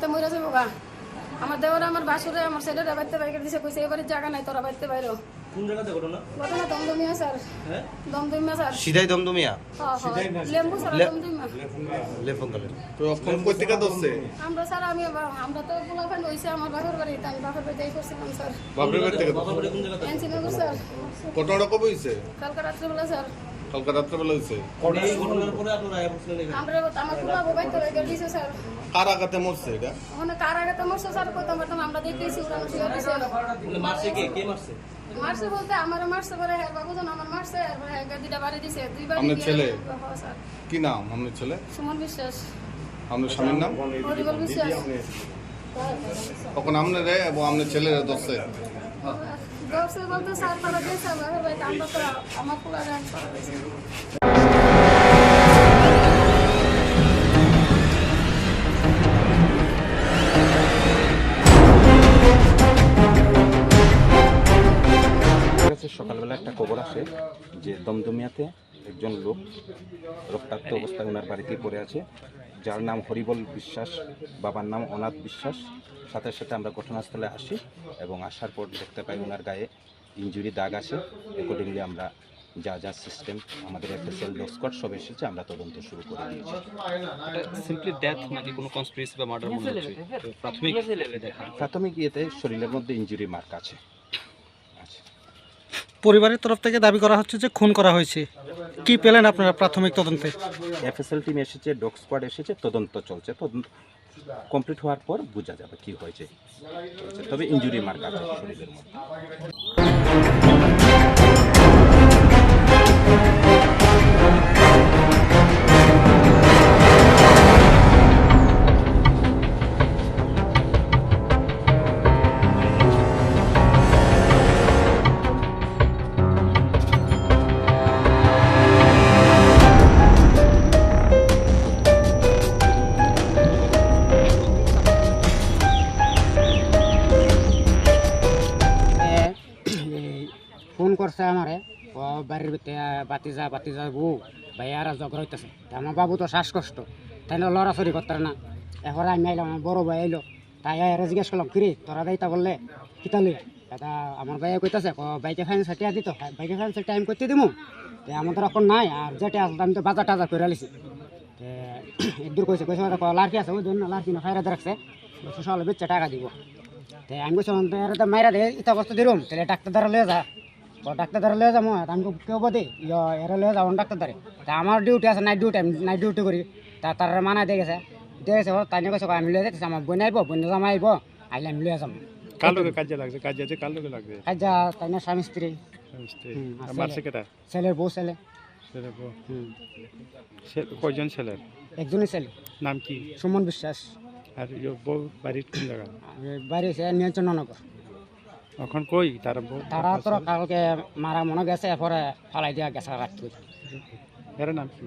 তো মরে যাব গা। আমার দেওয়ার আমার বাসুরে আমার ছেলেরা বাড়িতে বাইরে দিছে কইছে এবারে জায়গা নাই তোরা বাড়িতে বাইরো। কোন দমদমিয়া স্যার। হ্যাঁ? লেম্বু স্যার দমদমিয়া। লেফোন কলে তো ফোন করতে কা দছে আমরা আমি আমরা তো পোলা ফান হইছে? রাত্রে বেলা স্যার। কালকে রাত্রেবেলা হয়েছে কার আঘাতে মরছে এটা? কার মরছে স্যার কত আমরা দেখতেছি ওরা শুয়ে দিছে বলে মারছে কে? কে মারছে? মারছে বলতে আমার মারছে পরে হ্যাঁ বাবুজন আমার মারছে আর হ্যাঁ দুইটা বাড়ি দিছে। দুই আপনার ছেলে? হ্যাঁ, কি নাম আপনার ছেলে? সুমন বিশ্বাস। আপনার স্বামীর নাম? হরিবল বিশ্বাস। তখন আপনারে এবং আপনার ছেলেরা ধরছে? বাড়িতে সকালবেলা একটা খবর আসে যে দমদমিয়াতে একজন লোক রক্তাক্ত অবস্থায় ওনার বাড়িতেই পড়ে আছে। যার নাম হরিবল বিশ্বাস বাবার নাম অনাথ বিশ্বাস। সাথে সাথে আমরা ঘটনাস্থলে আসি এবং আসার পর দেখতে পাই ওনার গায়ে ইঞ্জুরি দাগ আছে। অ্যাকর্ডিংলি আমরা যা যা সিস্টেম আমাদের একটা সেল ডগ স্কোয়াড সব এসেছে আমরা তদন্ত শুরু করে দিয়েছি। সিম্পলি ডেথ নাকি কোনো কনস্পিরেসি বা মার্ডার মনে হচ্ছে? প্রাথমিক প্রাথমিক ইয়েতে শরীরের মধ্যে ইঞ্জুরি মার্ক আছে। পরিবারের তরফ থেকে দাবি করা হচ্ছে যে খুন করা হয়েছে। কি পেলেন আপনারা প্রাথমিক তদন্তে? এফএসএল টিম এসেছে, ডগ স্কোয়াড এসেছে, তদন্ত চলছে। তদন্ত কমপ্লিট হওয়ার পর বোঝা যাবে কি হয়েছে। তবে ইঞ্জুরি মার্ক শরীরের মধ্যে। ফোন করছে আমারে, ও বাড়ির যা বাতি যা বউ ভাইয়ারা ঝগড়া হইতেছে। আমার বাবু তো শ্বাসকষ্ট তাই না লড়াচড়ি করতে না। এখন আমি আইলাম, আমার বড় ভাই আইলো, তাই আয়ারে জিজ্ঞেস করলাম, কিরে, তোরা দাইতা বললে কিতালি এটা আমার ভাইয়া কইতাছে বাইকে ফাইন সাটিয়া দিত বাইকে ফাইন আমি করতে দিমু? তে আমাদের এখন নাই, আর যেটা আসলে আমি তো বাজার টাজার করে আলিছি একদূর কইছে কইছে ক লাড়কি আছে, ওই জন্য লাড়কি না, ফাইরা রাখছে সকালে বেচে টাকা দিব। তে আমি তো মাইরা দে ইতা বস্তু দিরুম তাহলে ডাক্তার দ্বারা লয়ে যা। ডাক্তার দ্বারা লয়ে যাব আমি কেউ বদে ইয় এরা লয়ে যাব ডাক্তার দ্বারে তা আমার ডিউটি আছে নাইট ডিউটি আমি নাইট ডিউটি করি তা তার মানা দিয়ে গেছে দিয়ে গেছে তাই নিয়ে আমি লয়ে যাইতেছি আমার বোন আইব বোন জামা আইব আইলে আমি লয়ে যাব কার লোকে কাজে লাগছে কাজে আছে কার লোকে লাগছে। কাজা তাই না স্বামী স্ত্রী মিস্ত্রি। হুম, আর মারছে ছেলে। কেটা ছেলের বউ ছেলে। ছেলে বউ। কয়জন ছেলের একজনই ছেলে। নাম কি? সুমন বিশ্বাস। আর বউ বাড়ির কোন জায়গা বাড়ি সে নিয়ন্ত্রণনগর এখন কই? তারা তারা তো কালকে মারা মনে গেছে এরপরে ফালাই দিয়া গেছে রাখতে এর নাম কি?